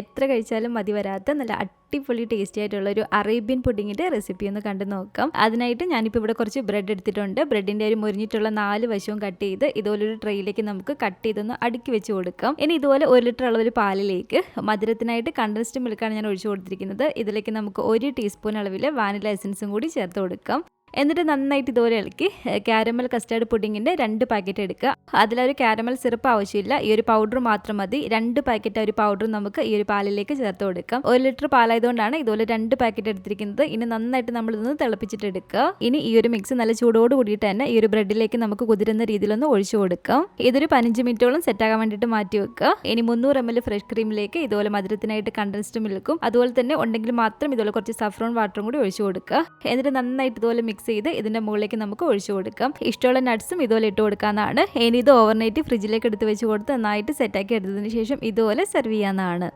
എത്ര കഴിച്ചാലും മതി വരാത്ത നല്ല അടിപൊളി ടേസ്റ്റി ആയിട്ടുള്ള ഒരു അറേബ്യൻ പുഡിങ്ങിന്റെ റെസിപ്പി ഒന്ന് കണ്ടു നോക്കാം. അതിനായിട്ട് ഞാനിപ്പോൾ ഇവിടെ കുറച്ച് ബ്രെഡ് എടുത്തിട്ടുണ്ട്. ബ്രെഡിന്റെ ഒരു മുരിഞ്ഞിട്ടുള്ള നാല് വശവും കട്ട് ചെയ്ത് ഇതുപോലെ ഒരു ട്രെയിലേക്ക് നമുക്ക് കട്ട് ചെയ്തൊന്ന് അടുക്കി വെച്ച് കൊടുക്കാം. ഇനി ഇതുപോലെ ഒരു ലിറ്റർ ഉള്ള ഒരു പാലിലേക്ക് മധുരത്തിനായിട്ട് കണ്ടൻസ്ഡ് മിൽക്കാണ് ഞാൻ ഒഴിച്ചു കൊടുത്തിരിക്കുന്നത്. ഇതിലേക്ക് നമുക്ക് ഒരു ടീസ്പൂൺ അളവിൽ വാനില എസൻസും കൂടി ചേർത്ത് കൊടുക്കാം. എന്നിട്ട് നന്നായിട്ട് ഇതുപോലെ ഇളക്കി കാരമൽ കസ്റ്റാർഡ് പുഡിങ്ങിന്റെ രണ്ട് പാക്കറ്റ് എടുക്കുക. അതിലൊരു കാരമൽ സിറപ്പ് ആവശ്യമില്ല. ഈ ഒരു പൗഡർ മാത്രം മതി. രണ്ട് പാക്കറ്റ് ഒരു പൗഡർ നമുക്ക് ഈ ഒരു പാലിലേക്ക് ചേർത്ത് കൊടുക്കാം. ഒരു ലിറ്റർ പാലായതുകൊണ്ടാണ് ഇതുപോലെ രണ്ട് പാക്കറ്റ് എടുത്തിരിക്കുന്നത്. ഇനി നന്നായിട്ട് നമ്മളിതൊന്ന് തിളപ്പിച്ചിട്ടെടുക്കുക ഇനി ഈ ഒരു മിക്സ് നല്ല ചൂടോട് കൂടിയിട്ട് തന്നെ ഈ ഒരു ബ്രെഡിലേക്ക് നമുക്ക് കുതിരുന്ന രീതിയിലൊന്ന് ഒഴിച്ചു കൊടുക്കാം. ഇതൊരു പതിനഞ്ച് മിനിറ്റോളം സെറ്റാകാൻ വേണ്ടിയിട്ട് മാറ്റി വെക്കുക. ഇനി മുന്നൂറ് എം എൽ ഫ്രഷ് ക്രീമിലേക്ക് ഇതുപോലെ മധുരത്തിനായിട്ട് കണ്ടൻസ്ഡ് മിൽക്കും അതുപോലെ തന്നെ ഉണ്ടെങ്കിൽ മാത്രം ഇതുപോലെ കുറച്ച് സഫ്രോൺ വാട്ടറും കൂടി ഒഴിച്ചു കൊടുക്കുക. എന്നിട്ട് നന്നായിട്ട് ഇതുപോലെ മിക്സ് ചെയ്ത് ഇതിന്റെ മുകളിലേക്ക് നമുക്ക് ഒഴിച്ചു കൊടുക്കാം. ഇഷ്ടമുള്ള നട്ട്സും ഇതുപോലെ ഇട്ട് കൊടുക്കാമെന്നാണ് ഇനി ഇത് ഓവർനൈറ്റ് ഫ്രിഡ്ജിലേക്ക് എടുത്ത് വെച്ച് കൊടുത്ത് നന്നായിട്ട് സെറ്റാക്കി എടുത്തതിന് ശേഷം ഇതുപോലെ സെർവ് ചെയ്യാവുന്നതാണ്.